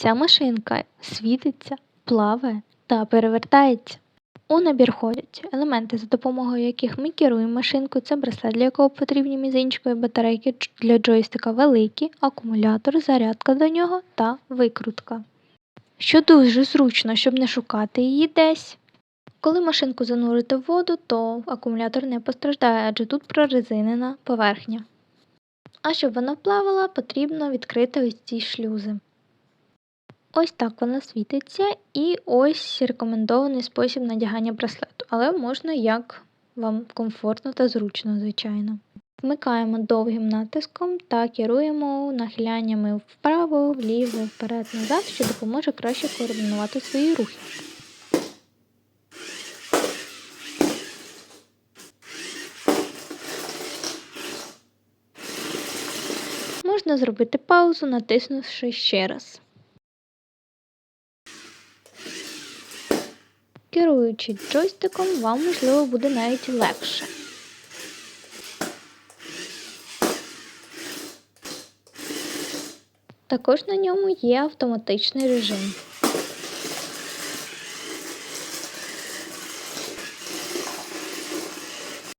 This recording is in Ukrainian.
Ця машинка світиться, плаває та перевертається. У набір входять елементи, за допомогою яких ми керуємо машинкою. Це браслет, для якого потрібні мізинчикові батарейки для джойстика великі, акумулятор, зарядка до нього та викрутка. Що дуже зручно, щоб не шукати її десь. Коли машинку занурити в воду, то акумулятор не постраждає, адже тут прорезинена поверхня. А щоб вона плавала, потрібно відкрити ось ці шлюзи. Ось так вона світиться, і ось рекомендований спосіб надягання браслету, але можна як вам комфортно та зручно, звичайно. Вмикаємо довгим натиском та керуємо нахиляннями вправо, вліво, вперед, назад, що допоможе краще координувати свої рухи. Можна зробити паузу, натиснувши ще раз. Керуючи джойстиком, вам можливо буде навіть легше. Також на ньому є автоматичний режим.